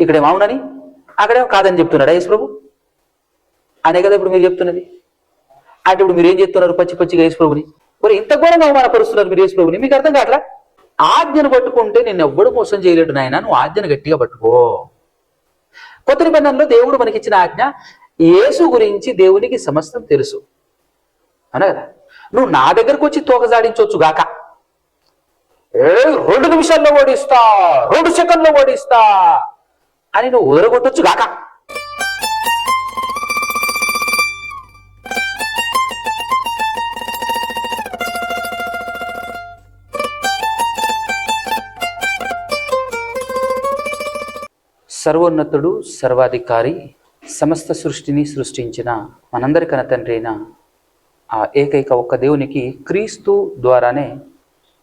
ఇక్కడేమో అవునని? అక్కడేమో కాదని చెప్తున్నాడు యేసు ప్రభు? అనే కదా ఇప్పుడు మీరు చెప్తున్నది. అంటే ఇప్పుడు మీరు ఏం చెప్తున్నారు పచ్చి పచ్చిగా యేసు ప్రభుని? మరి ఇంత ఘోరంగా అవమానపరుస్తున్నారు మీరు యేసు ప్రభుని? మీకు అర్థం కావట్లా? ఆజ్ఞను పట్టుకుంటే నేను ఎవ్వడు మోసం చేయలేడు నాయన నువ్వు ఆజ్ఞను గట్టిగా పట్టుకో. కొత్త నిబంధనలో దేవుడు మనకిచ్చిన ఆజ్ఞ యేసు గురించి దేవునికి సమస్తం తెలుసు. అవునా కదా? నువ్వు నా దగ్గరకు వచ్చి తోకజాడించవచ్చు గాక. ఏ రెండు నిమిషాల్లో ఓడిస్తా రెండు సెకండ్లో ఓడిస్తా. అని నువ్వు ఉదరగొట్టొచ్చు గాక సర్వోన్నతుడు సర్వాధికారి సమస్త సృష్టిని సృష్టించిన మనందరి కన తండ్రి అయిన ఆ ఏకైక ఒక్క దేవునికి క్రీస్తు ద్వారానే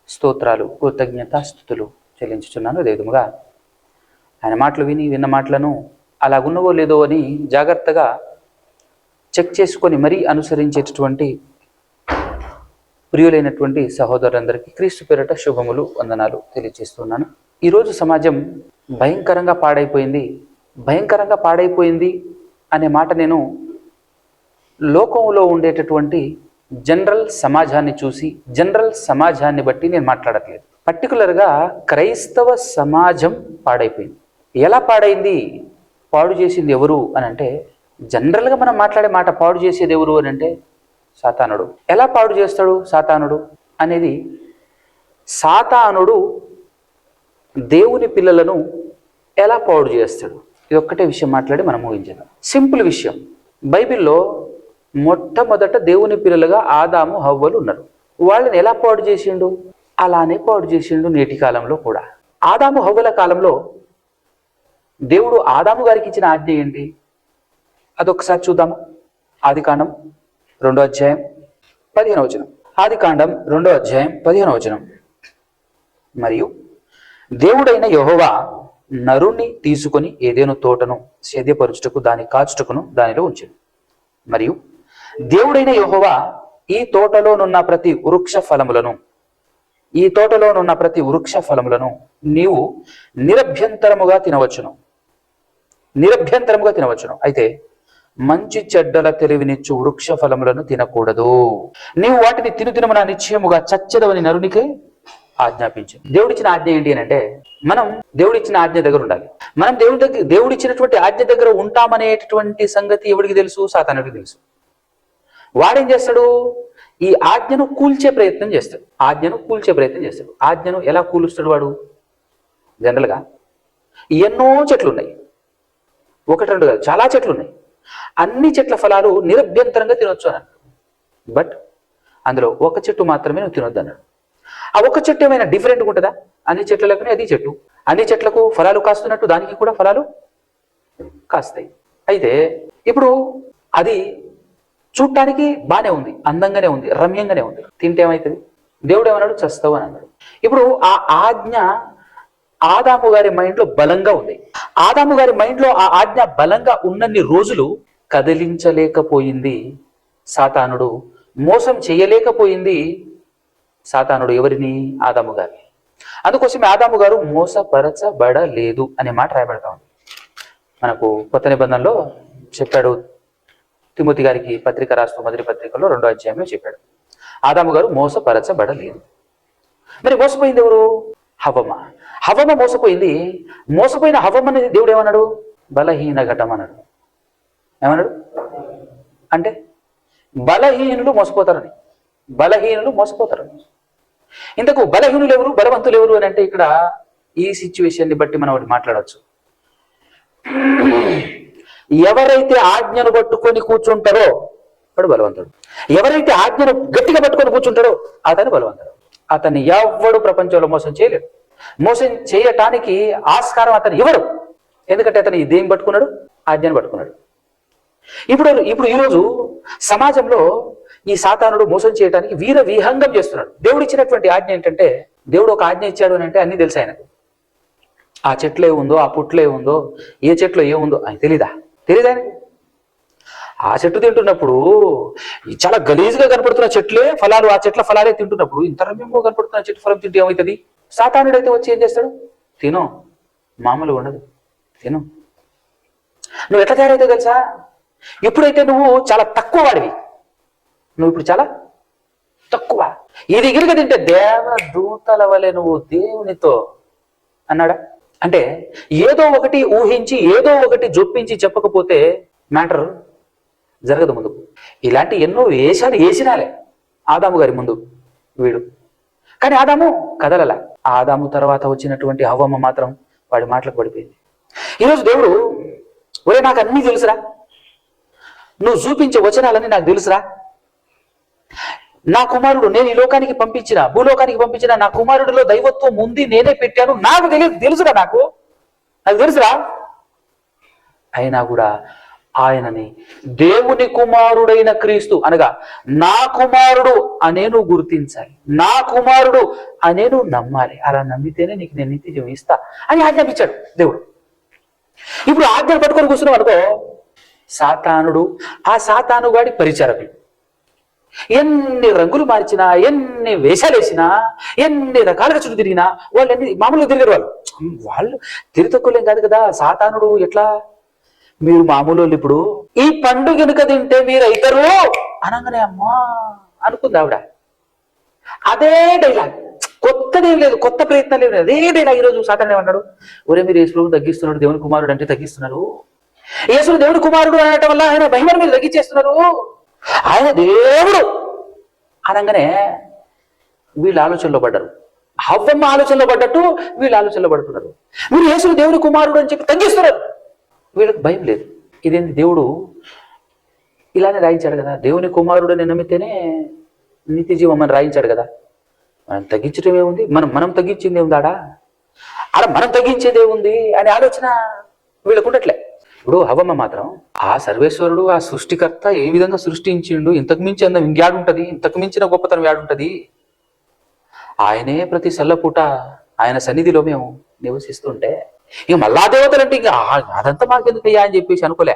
స్తోత్రాలు కృతజ్ఞత స్థుతులు చెల్లించుచున్నాను. అదే ఆయన మాటలు విని విన్న మాటలను అలాగున్నవో లేదో అని జాగ్రత్తగా చెక్ చేసుకొని మరీ అనుసరించేటటువంటి ప్రియులైనటువంటి సహోదరులందరికీ క్రీస్తు పేరట శుభములు వందనాలు తెలియజేస్తున్నాను. ఈరోజు సమాజం భయంకరంగా పాడైపోయింది. భయంకరంగా పాడైపోయింది అనే మాట నేను లోకంలో ఉండేటటువంటి జనరల్ సమాజాన్ని చూసి జనరల్ సమాజాన్ని బట్టి నేను మాట్లాడట్లేదు. పర్టికులర్గా క్రైస్తవ సమాజం పాడైపోయింది. ఎలా పాడైంది? పాడు చేసింది ఎవరు అని అంటే జనరల్గా మనం మాట్లాడే మాట పాడు చేసేది ఎవరు అని అంటే సాతానుడు. ఎలా పాడు చేస్తాడు సాతానుడు? అనేది సాతానుడు దేవుని పిల్లలను ఎలా పాడు చేస్తాడు? ఇది ఒక్కటే విషయం మాట్లాడి మనం ముగించేద్దాం. సింపుల్ విషయం. బైబిల్లో మొట్టమొదట దేవుని పిల్లలుగా ఆదాము హవ్వలు ఉన్నారు. వాళ్ళని ఎలా పాడు చేసిండు? అలానే పాడు చేసిండు నేటి కాలంలో కూడా. ఆదాము హవ్వల కాలంలో దేవుడు ఆదాము గారికి ఇచ్చిన ఆజ్ఞ ఏంటి? అదొకసారి చూద్దాము. ఆది కాండం రెండో అధ్యాయం పదిహేను వచనం. ఆది కాండం రెండో అధ్యాయం పదిహేను వచనం. మరియు దేవుడైన యహోవా నరుణ్ణి తీసుకొని ఏదేను తోటను సేద్యపరుచుటకు దాని కాచుటకును దానిలో ఉంచింది మరియు దేవుడైన యహోవా ఈ తోటలోనున్న ప్రతి వృక్ష ఫలములను ఈ తోటలోనున్న ప్రతి వృక్ష ఫలములను నీవు నిరభ్యంతరముగా తినవచ్చును. నిరభ్యంతరముగా తినవచ్చును. అయితే మంచి చెడ్డల తెలివినిచ్చు వృక్ష ఫలములను తినకూడదు. నీవు వాటిని తిను తినమున నిశ్చయముగా చచ్చదవని నరునికే ఆజ్ఞాపించింది దేవుడిచ్చిన ఆజ్ఞ ఏంటి అని అంటే మనం దేవుడిచ్చిన ఆజ్ఞ దగ్గర ఉండాలి. మనం దేవుడి దగ్గర దేవుడిచ్చినటువంటి ఆజ్ఞ దగ్గర ఉంటామనేటటువంటి సంగతి ఎవడికి తెలుసు? సాతానుడికి తెలుసు. వాడేం చేస్తాడు? ఈ ఆజ్ఞను కూల్చే ప్రయత్నం చేస్తాడు. ఆజ్ఞను కూల్చే ప్రయత్నం చేస్తాడు. ఆజ్ఞను ఎలా కూలుస్తాడు వాడు? జనరల్గా ఎన్నో చెట్లు ఉన్నాయి ఒకటి రెండు కాదు చాలా చెట్లు ఉన్నాయి అన్ని చెట్ల ఫలాలు నిరభ్యంతరంగా తినొచ్చు అన్నాడు. బట్ అందులో ఒక చెట్టు మాత్రమే నువ్వు తినొద్దు అన్నాడు. ఆ ఒక చెట్టు ఏమైనా డిఫరెంట్ ఉంటుందా? అన్ని చెట్లకునే అది చెట్టు. అన్ని చెట్లకు ఫలాలు కాస్తున్నట్టు దానికి కూడా ఫలాలు కాస్తాయి. అయితే ఇప్పుడు అది చూడటానికి బాగానే ఉంది అందంగానే ఉంది రమ్యంగానే ఉంది. తింటే ఏమవుతుంది దేవుడు ఏమన్నాడు? చస్తావు అని అన్నాడు. ఇప్పుడు ఆ ఆజ్ఞ ఆదాము గారి మైండ్లో బలంగా ఉంది. ఆదాము గారి మైండ్లో ఆ ఆజ్ఞ బలంగా ఉన్నన్ని రోజులు కదిలించలేకపోయింది. సాతానుడు మోసం చేయలేకపోయింది సాతానుడు ఎవరిని? ఆదాము గారిని. అందుకోసమే ఆదాము గారు మోసపరచబడలేదు అనే మాట రాయబడతా ఉంది. మనకు కొత్త నిబంధనలో చెప్పాడు తిమోతి గారికి పత్రిక రాస్తూ మొదటి పత్రికలో రెండో అధ్యాయంలో చెప్పాడు. ఆదాము గారు మోసపరచబడలేదు. మరి మోసపోయింది ఎవరు? హవమ. హవమ మోసపోయింది. మోసపోయిన హవమని దేవుడు ఏమన్నాడు? బలహీన ఘటం అన్నాడు. ఏమన్నాడు? అంటే బలహీనులు మోసపోతారని. బలహీనులు మోసపోతారని. ఇంతకు బలహీనులు ఎవరు? బలవంతులు ఎవరు అని అంటే ఇక్కడ ఈ సిచ్యువేషన్ని బట్టి మనం ఒకటి మాట్లాడవచ్చు ఎవరైతే ఆజ్ఞను పట్టుకొని కూర్చుంటారో వాడు బలవంతుడు. ఎవరైతే ఆజ్ఞను గట్టిగా పట్టుకొని కూర్చుంటాడో అతను బలవంతుడు. అతన్ని ఎవ్వడు ప్రపంచంలో మోసం చేయలేడు. మోసం చేయటానికి ఆస్కారం అతను ఇవ్వడు. ఎందుకంటే అతను దేం పట్టుకున్నాడు ఆజ్ఞను పట్టుకున్నాడు. ఇప్పుడు ఇప్పుడు ఈరోజు సమాజంలో ఈ సాతానుడు మోసం చేయడానికి వీర విహంగం చేస్తున్నాడు. దేవుడు ఇచ్చినటువంటి ఆజ్ఞ ఏంటంటే దేవుడు ఒక ఆజ్ఞ ఇచ్చాడు అని అంటే అన్ని తెలుసు ఆయనకు. ఆ చెట్లు ఉందో ఆ పుట్లే ఉందో ఏ చెట్లో ఏ ఉందో అని తెలీదా? తెలీదా ఆ చెట్టు తింటున్నప్పుడు చాలా గలీజ్గా కనపడుతున్న చెట్లే ఫలాలు ఆ చెట్ల ఫలాలే తింటున్నప్పుడు ఇంత రమ్యంగా కనపడుతున్న చెట్టు ఫలం తింటే ఏమవుతుంది సాతానుడు అయితే వచ్చి ఏం చేస్తాడు? తినో. మామూలుగా ఉండదు. తిను. నువ్వు ఎట్లా తయారైతే తెలుసా? ఇప్పుడైతే నువ్వు చాలా తక్కువ వాడివి. నువ్వు ఇప్పుడు చాలా తక్కువ. ఇది గిరిక తింటే దేవ దూతల వలె నువ్వు దేవునితో అన్నాడా? అంటే ఏదో ఒకటి ఊహించి ఏదో ఒకటి జొప్పించి చెప్పకపోతే మ్యాటర్ జరగదు ముందు. ఇలాంటి ఎన్నో వేషాలు వేసినాలే ఆదాము గారి ముందు వీడు. కానీ ఆదాము కదలల. ఆదాము తర్వాత వచ్చినటువంటి హవ్వమ్మ మాత్రం వాడి మాటలకు పడిపోయింది. ఈరోజు దేవుడు ఒరే నాకు అన్నీ తెలుసురా. నువ్వు చూపించే వచనాలన్నీ నాకు తెలుసురా. నా కుమారుడు నేను ఈ లోకానికి పంపించిన భూలోకానికి పంపించిన నా కుమారుడిలో దైవత్వం ఉంది నేనే పెట్టాను నాకు తెలియదు తెలుసురా నాకు? నాకు తెలుసురా? అయినా కూడా ఆయనని. దేవుని కుమారుడైన క్రీస్తు అనగా నా కుమారుడు అనేను గుర్తించాలి. నా కుమారుడు అనేను నమ్మాలి. అలా నమ్మితేనే నీకు నేను నిత్య జీవం ఇస్తా అని ఆజ్ఞాపించాడు దేవుడు. ఇప్పుడు ఆజ్ఞలు పట్టుకొని కూర్చున్నాం అనుకో సాతానుడు ఆ సాతాను గాడి పరిచారకులు. ఎన్ని రంగులు మార్చినా ఎన్ని వేషాలు వేసినా ఎన్ని రకాలుగా చుట్టూ తిరిగినా వాళ్ళు ఎన్ని మామూలుగా తిరిగారు వాళ్ళు. వాళ్ళు తిరితక్కులేం కాదు కదా సాతానుడు ఎట్లా? మీరు మామూలు వాళ్ళు ఇప్పుడు ఈ పండు గనుక తింటే మీరు అవుతారు అనగానే అమ్మా అనుకుంది ఆవిడ. అదే డైలాగ్ కొత్తదేం లేదు కొత్త ప్రయత్నం లేదు. అదే డైలాగ్ ఈరోజు సాతాను ఏమన్నాడు? ఒరే మీరు యేసుడు తగ్గిస్తున్నాడు దేవుని కుమారుడు అంటే తగ్గిస్తున్నారు యేసుడు దేవుడు కుమారుడు అనటం వల్ల ఆయన మహిమను మీరు తగ్గించేస్తున్నారు. ఆయన దేవుడు. అనగానే వీళ్ళు ఆలోచనలో పడ్డారు. హవ్వమ్మ ఆలోచనలో పడ్డట్టు వీళ్ళు ఆలోచనలో పడుతున్నారు. మీరు యేసుడు దేవుని కుమారుడు అని చెప్పి తగ్గిస్తున్నారు. వీళ్ళకి భయం లేదు. ఇదేంటి దేవుడు ఇలానే రాయించాడు కదా. దేవుని కుమారుడు నమ్మితేనే నిత్య జీవం అని రాయించాడు కదా. మనం తగ్గించడం ఏముంది? మనం మనం తగ్గించింది ఏముంది ఆడ ఆడ మనం తగ్గించేది ఏముంది? అనే ఆలోచన వీళ్ళకు ఉండట్లే. ఇప్పుడు హవమ్మ మాత్రం ఆ సర్వేశ్వరుడు ఆ సృష్టికర్త ఏ విధంగా సృష్టించిండు? ఇంతకు మించి అందం ఇంకేడుంటది ఇంతకు మించిన గొప్పతనం ఏడుంటది ఆయనే ప్రతి సెల్లపూట ఆయన సన్నిధిలో మేము నివసిస్తుంటే ఇక మళ్ళా దేవతలు అంటే ఇంకా అదంతా మాకెందుకయ్యా అని చెప్పేసి అనుకోలే.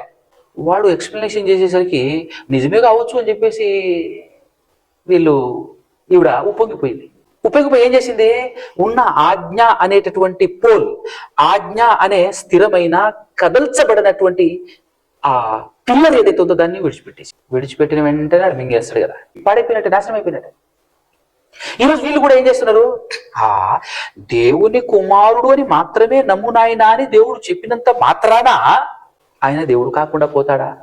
వాడు ఎక్స్ప్లెనేషన్ చేసేసరికి నిజమే కావచ్చు అని చెప్పేసి వీళ్ళు ఈవిడ ఉప్పొంగిపోయింది. ఉప్పొంగిపోయి ఏం చేసింది? ఉన్న ఆజ్ఞ అనేటటువంటి పోల్ ఆజ్ఞ అనే స్థిరమైన కదల్చబడినటువంటి ఆ పిల్లర్ ఏదైతే ఉందో దాన్ని విడిచిపెట్టేసి విడిచిపెట్టిన వెంటనే మింగేస్తాడు కదా. పాడైపోయినట్టు నాశనం అయిపోయినట్టు ఈరోజు వీళ్ళు కూడా ఏం చేస్తున్నారు? ఆ దేవుని కుమారుడు అని మాత్రమే నమ్మునాయన అని దేవుడు చెప్పినంత మాత్రాన ఆయన దేవుడు కాకుండా పోతాడా?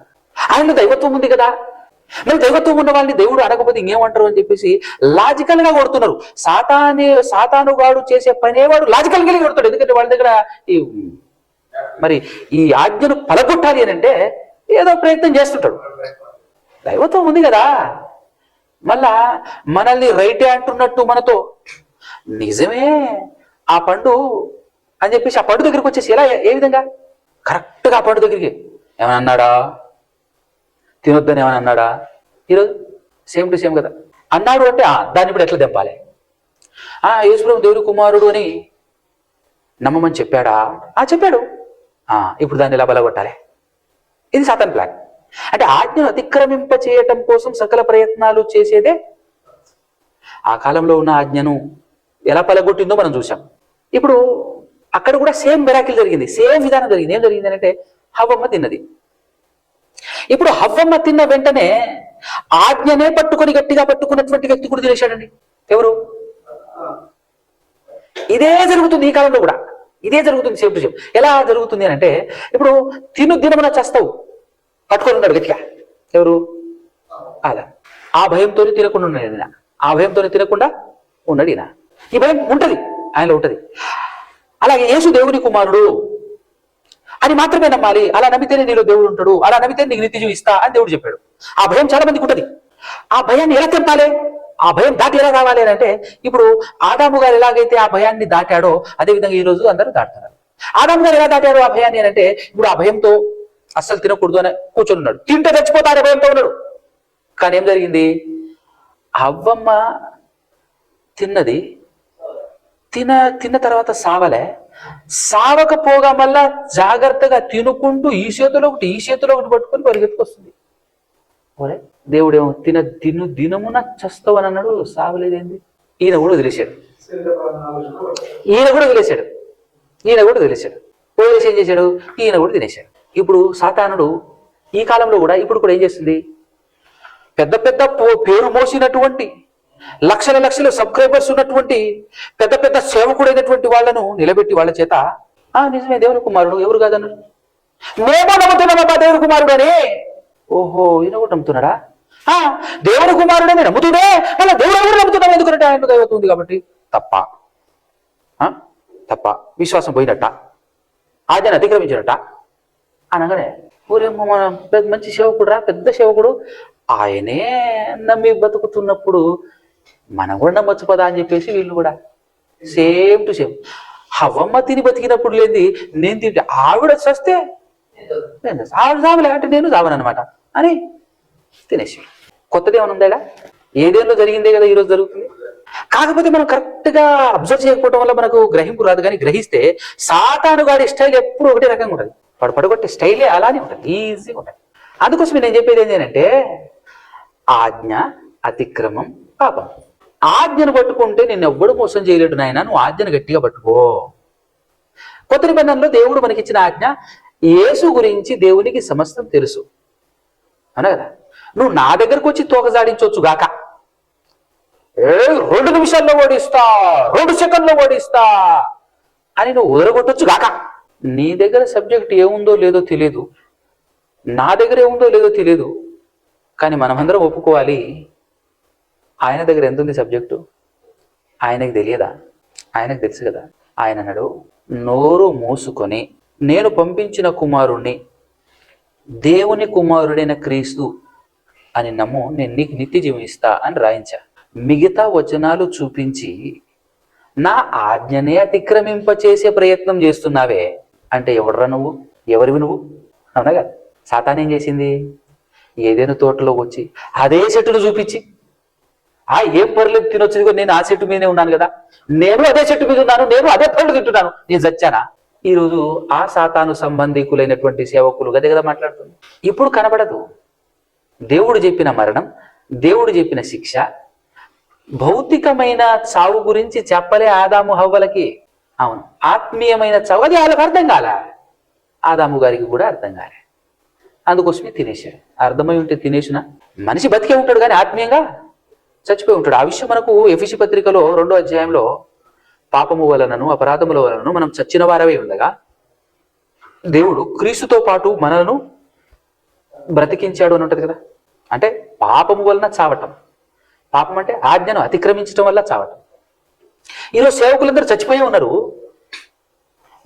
ఆయన దైవత్వం ఉంది కదా. మరి దైవత్వం ఉన్న వాళ్ళని దేవుడు అడగకపోతే ఇంకేమంటారు అని చెప్పేసి లాజికల్గా కొడుతున్నారు. సాతాని సాతానుగాడు చేసే పనేవాడు లాజికల్గా కొడతాడు ఎందుకంటే వాళ్ళ దగ్గర ఈ మరి ఈ ఆజ్ఞను పలగొట్టాలి అని అంటే ఏదో ప్రయత్నం చేస్తుంటాడు. దైవత్వం ఉంది కదా. మళ్ళా మనల్ని రైటే అంటున్నట్టు మనతో నిజమే ఆ పండు అని చెప్పేసి ఆ పండు దగ్గరికి వచ్చేసి ఎలా ఏ విధంగా? కరెక్ట్గా ఆ పండు దగ్గరికి. ఏమని అన్నాడా? తినొద్దని ఏమని అన్నాడా? ఈరోజు సేమ్ టు సేమ్ కదా. అన్నాడు అంటే దాన్ని ఇప్పుడు ఎట్లా దెబ్బాలి ఆ యేసుప్రభు దేవుడి కుమారుడు అని నమ్మమని చెప్పాడా? ఆ చెప్పాడు. ఆ ఇప్పుడు దాన్ని ఎలా బలగొట్టాలి? ఇది సాతాన్ ప్లాన్. అంటే ఆజ్ఞను అతిక్రమింప చేయటం కోసం సకల ప్రయత్నాలు చేసేదే? ఆ కాలంలో ఉన్న ఆజ్ఞను ఎలా పలగొట్టిందో మనం చూసాం ఇప్పుడు అక్కడ కూడా సేమ్ మిరాకిల్ జరిగింది సేమ్ విధానం జరిగింది. ఏం జరిగింది అంటే హవ్వమ్మ తిన్నది. ఇప్పుడు హవ్వమ్మ తిన్న వెంటనే ఆజ్ఞనే పట్టుకొని గట్టిగా పట్టుకున్నటువంటి వ్యక్తి కూడా తినేశాడండి. ఎవరు? ఇదే జరుగుతుంది ఈ కాలంలో కూడా. ఇదే జరుగుతుంది సేమ్ టు సేమ్. ఎలా జరుగుతుంది అని అంటే ఇప్పుడు తిను దినమున చేస్తావు. పట్టుకొని ఉన్నాడు గట్టిగా. ఎవరు? అలా. ఆ భయంతోనే తినకుండా ఉన్నాడు ఈయన. ఆ భయంతోనే తినకుండా ఉన్నాడు ఈయన. ఈ భయం ఉంటది. ఆయనలో ఉంటది. అలాగే యేసు దేవుని కుమారుడు. అని మాత్రమే నమ్మాలి. అలా నమ్మితేనే నీలో దేవుడు ఉంటాడు. అలా నమ్మితే నీకు నిత్య ఇస్తా అని దేవుడు చెప్పాడు. ఆ భయం చాలా మందికి ఉంటది. ఆ భయాన్ని ఎలా తెంపాలి? ఆ భయం దాటి ఎలా రావాలి అని అంటే ఇప్పుడు ఆదాము గారు ఎలాగైతే ఆ భయాన్ని దాటాడో అదే విధంగా ఈ రోజు అందరూ దాటుతున్నారు ఆదాము గారు ఎలా దాటాడో ఆ భయాన్ని అంటే ఇప్పుడు ఆ భయంతో అస్సలు తినకూడదు అని కూర్చొని ఉన్నాడు తింటే చచ్చిపోతానే భయంతో ఉన్నాడు. కానీ ఏం జరిగింది? అవ్వమ్మ తిన్నది. తిన తిన్న తర్వాత సావలే. సావకపోగా మళ్ళా జాగ్రత్తగా తినుకుంటూ ఈ చేతిలో ఒకటి ఈ చేతిలో ఒకటి పట్టుకొని పరిగెత్తుకొస్తుంది. ఓరే దేవుడేమో తిన తిను దినమున చస్తావని అన్నాడు సావలేదేంది? ఈయన కూడా వదిలేశాడు. ఈయన కూడా వదిలేశాడు. ఈయన కూడా వదిలేశాడు. వదిలేసి ఏం చేశాడు? ఈయన కూడా తినేశాడు. ఇప్పుడు సాతానుడు ఈ కాలంలో కూడా ఇప్పుడు కూడా ఏం చేస్తుంది? పెద్ద పెద్ద పేరు మోసినటువంటి లక్షల లక్షల సబ్స్క్రైబర్స్ ఉన్నటువంటి పెద్ద పెద్ద సేవకుడైనటువంటి వాళ్ళను నిలబెట్టి వాళ్ళ చేత ఆ నిజమే దేవుని కుమారుడు ఎవరు కాదన్నారు మేము నమ్ముతున్నామా దేవుని కుమారుడు అని ఓహో ఈయన కూడా నమ్ముతున్నాడా? ఆ, దేవుని కుమారుడనే నమ్ముతుండే మళ్ళీ దేవుడు ఎవరు నమ్ముతున్నాం ఎందుకంటే ఆయన దైవత ఉంది కాబట్టి. తప్ప. ఆ? తప్ప. విశ్వాసం పోయినట్ట. ఆజ్ఞను అతిక్రమించినట్ట. అనగానే ఊరేమో మన పెద్ద మంచి సేవకుడు రా పెద్ద సేవకుడు. ఆయనే నమ్మి బతుకుతున్నప్పుడు మనం కూడా నమ్మచ్చు పదా అని చెప్పేసి వీళ్ళు కూడా. సేమ్ టు సేమ్ హవమ్మ తిని బతికినప్పుడు లేని నేను తింటే ఆవిడ చస్తే ఆవిడ చావలే అంటే నేను చావనమాట అని తినేసి. కొత్తది ఏమైనా ఉందా ఏదేలో జరిగిందే కదా ఈరోజు జరుగుతుంది. కాకపోతే మనం కరెక్ట్గా అబ్జర్వ్ చేయకపోవడం వల్ల మనకు గ్రహింపు రాదు. కానీ గ్రహిస్తే సాతాను గారి స్టైల్ ఎప్పుడు ఒకటే రకంగా ఉంటుంది. వాడు పడగొట్టే స్టైలే అలానే ఉంటుంది ఈజీగా ఉంటుంది. అందుకోసం నేను చెప్పేది ఏంటంటే ఆజ్ఞ అతిక్రమం పాపం. ఆజ్ఞను పట్టుకుంటే నేను ఎవ్వడు మోసం చేయలేడు నాయన నువ్వు ఆజ్ఞను గట్టిగా పట్టుకో. కొత్త నిబంధనలో దేవుడు మనకిచ్చిన ఆజ్ఞ యేసు గురించి దేవునికి సమస్తం తెలుసు. అవునా కదా? నువ్వు నా దగ్గరకు వచ్చి తోకజాడించవచ్చు గాక. ఏ రెండు నిమిషాల్లో ఓడిస్తా రెండు సెకండ్లో ఓడిస్తా అని నువ్వు వదలగొట్టొచ్చు గాక. నీ దగ్గర సబ్జెక్ట్ ఏముందో లేదో తెలియదు నా దగ్గర ఏముందో లేదో తెలియదు కానీ మనమందరం ఒప్పుకోవాలి. ఆయన దగ్గర ఎంత ఉంది సబ్జెక్టు ఆయనకు తెలియదా? ఆయనకు తెలుసు కదా. ఆయన అన్నాడు నోరు మూసుకొని నేను పంపించిన కుమారుణ్ణి దేవుని కుమారుడైన క్రీస్తు అని నమ్ము నేను నీకు నిత్య జీవిస్తా అని రాయించా. మిగతా వచనాలు చూపించి నా ఆజ్ఞనే అతిక్రమింపచేసే ప్రయత్నం చేస్తున్నావే. అంటే ఎవడరా నువ్వు? ఎవరివి నువ్వు? అవునా కదా. సాతాన్ ఏం చేసింది? ఏదైనా తోటలో వచ్చి అదే చెట్టును చూపించి ఆ ఏం పర్లేదు తినొచ్చు నేను ఆ చెట్టు మీదనే ఉన్నాను కదా. నేను అదే చెట్టు మీద ఉన్నాను నేను అదే పళ్ళు తింటున్నాను. నేను చచ్చానా? ఈరోజు ఆ సాతాను సంబంధికులైనటువంటి సేవకులు గదే కదా మాట్లాడుతుంది. ఇప్పుడు కనబడదు. దేవుడు చెప్పిన మరణం దేవుడు చెప్పిన శిక్ష భౌతికమైన చావు గురించి చెప్పలే ఆదాము హవ్వలకి. అవును. ఆత్మీయమైన చావు అది వాళ్ళకి అర్థం కాల. ఆదాము గారికి కూడా అర్థం కాలే. అందుకోసమే తినేశాడు. అర్థమై ఉంటే తినేసిన మనిషి బతికే ఉంటాడు కానీ ఆత్మీయంగా చచ్చిపోయి ఉంటాడు. ఆ విషయం మనకు ఎఫిసి పత్రికలో రెండో అధ్యాయంలో పాపము వలనను అపరాధముల వలనను మనం చచ్చిన వారవే ఉండగా దేవుడు క్రీస్తుతో పాటు మనలను బ్రతికించాడు అని ఉంటుంది కదా? అంటే పాపము వలన చావటం. పాపం అంటే ఆజ్ఞను అతిక్రమించడం వల్ల చావటం. ఈరోజు సేవకులందరూ చచ్చిపోయే ఉన్నారు.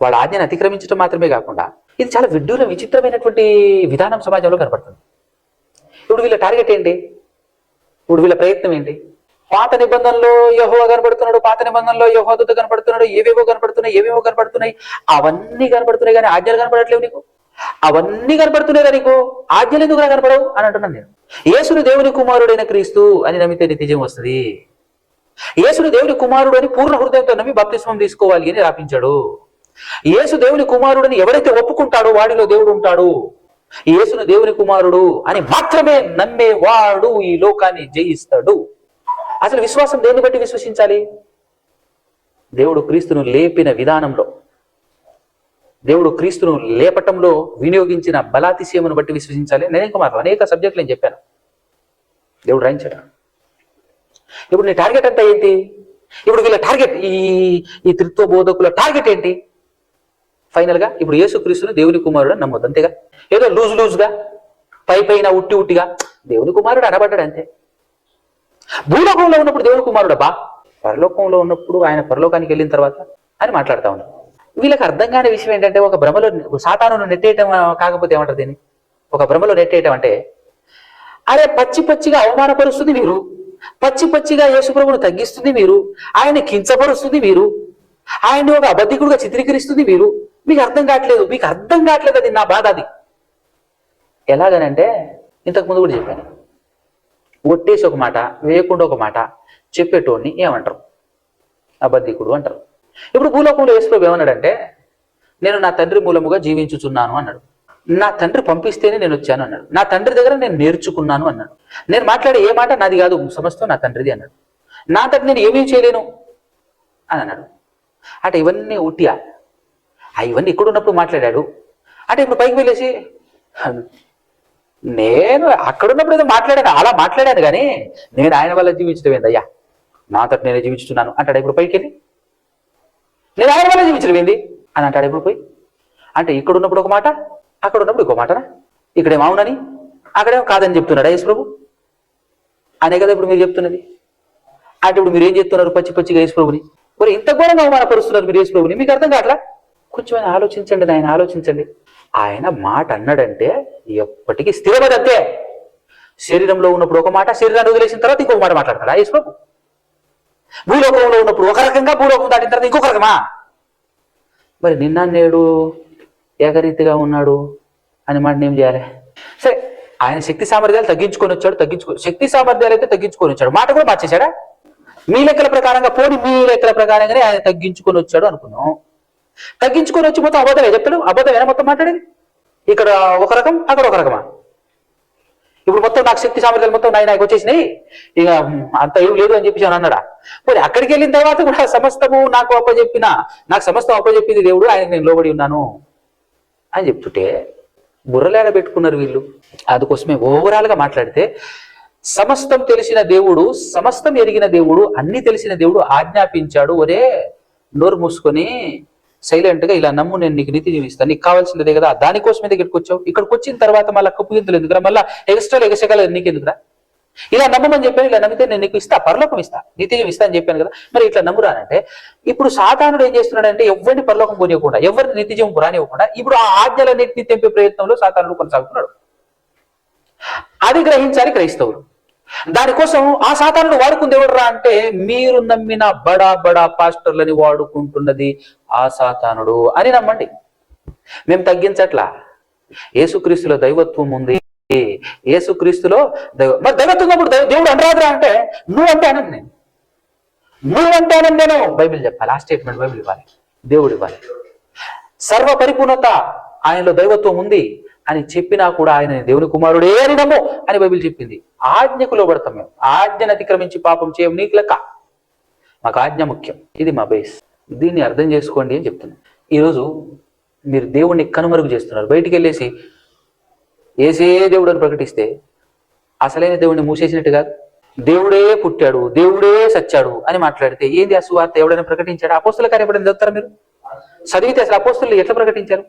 వాళ్ళ ఆజ్ఞను అతిక్రమించడం మాత్రమే కాకుండా ఇది చాలా విడ్డూర విచిత్రమైనటువంటి విధానం సమాజంలో కనపడుతుంది. ఇప్పుడు వీళ్ళ టార్గెట్ ఏంటి? ఇప్పుడు వీళ్ళ ప్రయత్నం ఏంటి? పాత నిబంధనలో యహో కనపడుతున్నాడు పాత నిబంధనలో యహోదత కనపడుతున్నాడు ఏవేవో కనపడుతున్నాయి ఏవేవో కనపడుతున్నాయి. అవన్నీ కనపడుతున్నాయి కానీ ఆజ్ఞలు కనపడట్లేవు నీకు? అవన్నీ కనపడుతున్నాయి కదా నీకు ఆజ్ఞలు ఎందుకు కనబడవు కనపడవు అని అంటున్నాను నేను. యేసుని దేవుని కుమారుడైన క్రీస్తు అని నమ్మితే నిత్యజీవం వస్తుంది. యేసుడు దేవుని కుమారుడు అని పూర్ణ హృదయంతో నమ్మి బప్తిస్మం తీసుకోవాలి అని రాపించాడు. యేసు దేవుని కుమారుడని ఎవరైతే ఒప్పుకుంటాడో వాడిలో దేవుడు ఉంటాడు. యేసును దేవుని కుమారుడు అని మాత్రమే నమ్మే వాడు ఈ లోకాన్ని జయిస్తాడు. అసలు విశ్వాసం దేన్ని బట్టి విశ్వసించాలి? దేవుడు క్రీస్తును లేపిన విధానంలో. దేవుడు క్రీస్తును లేపటంలో వినియోగించిన బలాతిశయమును బట్టి విశ్వసించాలి. నేను ఇంకా అనేక సబ్జెక్టులు నేను చెప్పాను. దేవుడు రాయించాడు. ఇప్పుడు నీ టార్గెట్ అంతా ఏంటి? ఇప్పుడు వీళ్ళ టార్గెట్ ఈ ఈ త్రిత్వ బోధకుల టార్గెట్ ఏంటి ఫైనల్గా ఇప్పుడు యేసుక్రీస్తుని దేవుని కుమారుడు అని నమ్మొద్దు అంతేగా? ఏదో లూజ్ లూజ్గా పై పైన ఉట్టి ఉట్టిగా దేవుని కుమారుడు అనబడ్డాడు అంతే. భూలోకంలో ఉన్నప్పుడు దేవుని కుమారుడు బా పరలోకంలో ఉన్నప్పుడు ఆయన పరలోకానికి వెళ్ళిన తర్వాత అని మాట్లాడుతా ఉన్నాడు వీళ్ళకి అర్థం కాని విషయం ఏంటంటే ఒక భ్రమలో సాతాను నెట్టేయటం కాకపోతే ఏమంటారు దీన్ని? ఒక భ్రమలో నెట్టేయటం అంటే అరే పచ్చి పచ్చిగా అవమానపరుస్తుంది మీరు. పచ్చి పచ్చిగా యేసుప్రభును తగ్గిస్తుంది మీరు. ఆయన కించపరుస్తుంది మీరు. ఆయన ఒక అబద్ధికుడుగా చిత్రీకరిస్తుంది మీరు. మీకు అర్థం కావట్లేదు. మీకు అర్థం కావట్లేదు అది నా బాధ అది. ఎలాగనంటే ఇంతకుముందు కూడా చెప్పాను. ఒట్టేసి ఒక మాట వేయకుండా ఒక మాట చెప్పేటోడిని ఏమంటారు? అబద్ధికుడు అంటారు. ఇప్పుడు భూలోకంలో యేసుప్రభు ఏమన్నాడంటే నేను నా తండ్రి మూలముగా జీవించుచున్నాను అన్నాడు. నా తండ్రి పంపిస్తేనే నేను వచ్చాను అన్నాడు. నా తండ్రి దగ్గర నేను నేర్చుకున్నాను అన్నాడు. నేను మాట్లాడే ఏ మాట నాది కాదు సమస్తం నా తండ్రిది అన్నాడు. నా తండ్రి నేను ఏమీ చేయలేను అని అన్నాడు. అంటే ఇవన్నీ ఉట్టియా? ఆ ఇవన్నీ ఇక్కడ ఉన్నప్పుడు మాట్లాడాడు? అంటే ఇప్పుడు పైకి వెళ్ళేసి నేను అక్కడ ఉన్నప్పుడు ఏదో మాట్లాడాను అలా మాట్లాడాను కానీ నేను ఆయన వల్ల జీవించడం ఏందయ్యా? నా తట్టు నేనే జీవించుతున్నాను. అంటాడు. ఇప్పుడు పైకి వెళ్ళి నేను ఆయన వల్ల జీవించడం ఏంది? అని అంటాడు. ఇప్పుడు పోయి అంటే ఇక్కడ ఉన్నప్పుడు ఒక మాట అక్కడ ఉన్నప్పుడు ఇంకో మాటరా? ఇక్కడేమో అవునని అక్కడేమో కాదని చెప్తున్నాడా యేసు ప్రభు? అనే కదా ఇప్పుడు మీరు చెప్తున్నది. అంటే ఇప్పుడు మీరు ఏం చెప్తున్నారు పచ్చి పచ్చిగా యేసు ప్రభుని? మరి ఇంత ఘోరంగా అవమానపరుస్తున్నారు మీరు యేసు ప్రభుని? మీకు అర్థం కావట్లా? కొంచెం ఆయన ఆలోచించండి ఆయన ఆలోచించండి. ఆయన మాట అన్నాడంటే ఎప్పటికీ స్థిరమది అంతే. శరీరంలో ఉన్నప్పుడు ఒక మాట శరీరాన్ని వదిలేసిన తర్వాత ఇంకొక మాట మాట్లాడతాడా యేసు ప్రభు? భూలోకంలో ఉన్నప్పుడు ఒక రకంగా భూలోకం దాటిన తర్వాత ఇంకొక రకమా? మరి నిన్న నేడు ఏకరీతిగా ఉన్నాడు అని మాట ఏం చేయాలి? సరే ఆయన శక్తి సామర్థ్యాలు తగ్గించుకొని వచ్చాడు తగ్గించుకో శక్తి సామర్థ్యాలు అయితే తగ్గించుకొని వచ్చాడు. మాట కూడా మార్చేశాడా? మీ లెక్కల ప్రకారంగా పోని మీ లెక్కల ప్రకారంగానే ఆయన తగ్గించుకొని వచ్చాడు అనుకున్నాం. తగ్గించుకొని వచ్చి మొత్తం అబద్ధమే చెప్తాడు అబద్ధమేనా మొత్తం మాట్లాడేది? ఇక్కడ ఒక రకం అక్కడ ఒక రకమా? ఇప్పుడు మొత్తం నాకు శక్తి సామర్థ్యాలు మొత్తం నాయ నాకు వచ్చేసినాయి. ఇక అంత ఏం లేదు అని చెప్పేసి అని అన్నాడా? మరి అక్కడికి వెళ్ళిన తర్వాత కూడా సమస్తము నాకు అప్పచెప్పిన నాకు సమస్తం అప్పచెప్పింది దేవుడు ఆయనకు నేను లోబడి ఉన్నాను. అని చెప్తుంటే బుర్రలేడ పెట్టుకున్నారు వీళ్ళు? అందుకోసమే ఓవరాల్గా మాట్లాడితే సమస్తం తెలిసిన దేవుడు సమస్తం ఎరిగిన దేవుడు అన్ని తెలిసిన దేవుడు ఆజ్ఞాపించాడు ఒరే నోరు మూసుకొని సైలెంట్గా ఇలా నమ్ము నేను నీకు నీతి జీవిస్తాను నీకు కావాల్సిందే కదా దానికోసమే దగ్గరికి వచ్చావు. ఇక్కడికి వచ్చిన తర్వాత మళ్ళీ కప్పు ఎందుకు ఎందుకురా మళ్ళీ ఎక్స్ట్రా ఎగసగల నీకెందుకురా? ఇలా నమ్మమని చెప్పాను ఇలా నమ్మితే నేను నీకు ఇస్తా పరలోకం ఇస్తా నిత్యం ఇస్తా అని చెప్పాను కదా. మరి ఇట్లా నమ్మురానంటే ఇప్పుడు సాతానుడు ఏం చేస్తున్నాడంటే ఎవరిని పరలోకం పోనీయకుండా ఎవరిని నిత్య రానివ్వకుండా ఇప్పుడు ఆ ఆజ్ఞలన్నింటినీ తెంపే ప్రయత్నంలో సాతానుడు కొనసాగుతున్నాడు. అది గ్రహించాలి క్రైస్తవులు. దానికోసం ఆ సాతానుడు వాడుకుంది ఎవడరా అంటే మీరు నమ్మిన బడా బడా పాస్టర్లని వాడుకుంటున్నది ఆ సాతానుడు అని నమ్మండి. మేము తగ్గించట్లా. యేసుక్రీస్తులో దైవత్వం ఉంది. యేసుక్రీస్తులో క్రీస్తులో మరి దైవత్వం ఉన్నప్పుడు దేవుడు అనరాదురా అంటే నువ్వు అంటే అనను నేను నువ్వు అంటే అనను నేను బైబిల్ చెప్పాలి ఆ స్టేట్మెంట్ బైబిల్ ఇవ్వాలి దేవుడు ఇవ్వాలి. సర్వ పరిపూర్ణత ఆయనలో దైవత్వం ఉంది అని చెప్పినా కూడా ఆయన దేవుని కుమారుడే అని నమ్ము అని బైబిల్ చెప్పింది. ఆజ్ఞకు లోబడతాం మేము. ఆజ్ఞను అతిక్రమించి పాపం చేయం నీకు లెక్క. మాకు ఆజ్ఞ ముఖ్యం. ఇది మా బేస్. దీన్ని అర్థం చేసుకోండి అని చెప్తున్నాను. ఈరోజు మీరు దేవుణ్ణి కనుమరుగు చేస్తున్నారు. బయటికి వెళ్ళేసి ఏసే దేవుడు అని ప్రకటిస్తే అసలైన దేవుడిని మూసేసినట్టు కాదు. దేవుడే పుట్టాడు దేవుడే సచ్చాడు అని మాట్లాడితే ఏంది ఆ సువార్త? ఎవడైనా ప్రకటించాడు? అపోస్తుల కార్యపడిన చదువుతారా మీరు? చదివితే అసలు అపోస్తులు ఎట్లా ప్రకటించారు?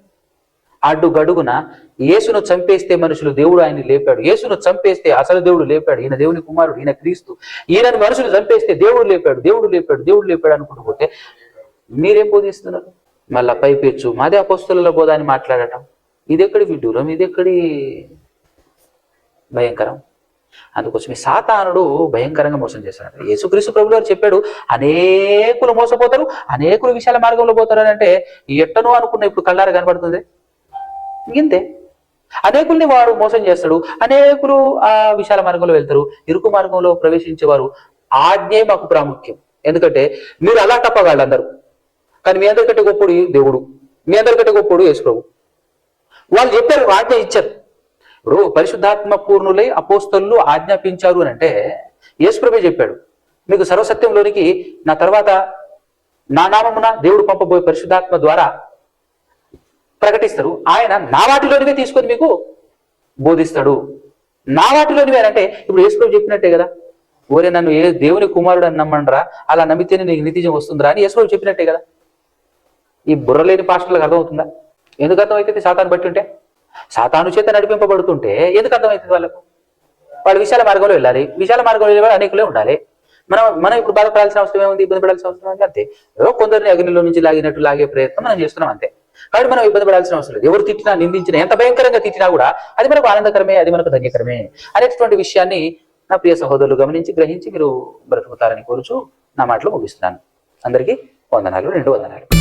అడ్డు గడుగున యేసును చంపేస్తే మనుషులు దేవుడు ఆయన్ని లేపాడు. యేసును చంపేస్తే అసలు దేవుడు లేపాడు. ఈయన దేవుని కుమారుడు ఈయన క్రీస్తు. ఈయనను మనుషులు చంపేస్తే దేవుడు లేపాడు దేవుడు లేపాడు దేవుడు లేపాడు అనుకుంటూ పోతే మీరేం బోధిస్తున్నారు? మళ్ళా పైపేచ్చు. మాదే అపోస్తుల బోధ అని మాట్లాడటం. ఇదెక్కడి విడ్డూరం? ఇదెక్కడి భయంకరం? అందుకోసమే సాతానుడు భయంకరంగా మోసం చేస్తాడు యేసుక్రీస్తు ప్రభు గారు చెప్పాడు అనేకులు మోసపోతారు అనేకులు విశాల మార్గంలో పోతారు అని అంటే ఎట్టనో అనుకున్న ఇప్పుడు కళ్ళారా కనబడుతుంది? ఇంతే. అనేకుల్ని వాడు మోసం చేస్తాడు అనేకులు ఆ విశాల మార్గంలో వెళ్తారు ఇరుకు మార్గంలో ప్రవేశించేవారు. ఆజ్ఞే మాకు ప్రాముఖ్యం. ఎందుకంటే మీరు అలా తప్పగాళ్ళు అందరూ కానీ మీ అందరికంటే గొప్పడు దేవుడు. మీ అందరికంటే గొప్పడు యేసు ప్రభు వాళ్ళు చెప్పారు ఆజ్ఞ ఇచ్చారు. ఇప్పుడు పరిశుద్ధాత్మ పూర్ణులై అపోస్తలు ఆజ్ఞాపించారు అని అంటే యేసుప్రభే చెప్పాడు మీకు సర్వసత్యంలోనికి నా తర్వాత నా నామమున దేవుడు పంపబోయే పరిశుద్ధాత్మ ద్వారా ప్రకటిస్తారు. ఆయన నా వాటిలోనివే తీసుకొని మీకు బోధిస్తాడు. నా వాటిలోనివే అని అంటే ఇప్పుడు యేసుప్రభు చెప్పినట్టే కదా ఓరే నన్ను ఏ దేవుని కుమారుడు అని నమ్మండ్రా అలా నమ్మితేనే నీకు నితిజం వస్తుందిరా అని యేసుప్రభు చెప్పినట్టే కదా. ఈ బుర్రలేని పాస్టర్లకు అర్థమవుతుందా? ఎందుకు అర్థమవుతుంది సాతాను బట్టి ఉంటే సాతాను చేత నడిపింపబడుతుంటే ఎందుకు అర్థమవుతుంది వాళ్ళకు? వాళ్ళు విశాల మార్గంలో వెళ్ళాలి. విశాల మార్గంలో వెళ్ళే అనేకలే అనేకులే ఉండాలి. మనం మనం ఇప్పుడు బాధపడాల్సిన అవసరం ఏముంది? ఇబ్బంది పడాల్సిన అవసరం ఉంది అంతే. ఏదో కొందరిని అగ్నిలో నుంచి లాగినట్టు లాగే ప్రయత్నం మనం చేస్తున్నాం అంతే. కాబట్టి మనం ఇబ్బంది పడాల్సిన అవసరం లేదు. ఎవరు తిట్టినా నిందించినా ఎంత భయంకరంగా తిట్టినా కూడా అది మనకు ఆనందకరమే అది మనకు ధన్యకరమే అనేటటువంటి విషయాన్ని నా ప్రియ సహోదరులు గమనించి గ్రహించి మీరు బ్రతుకుతారని కోరుచు నా మాటలు ముగిస్తున్నాను. అందరికీ వందనాలు రెండు వందనాలు.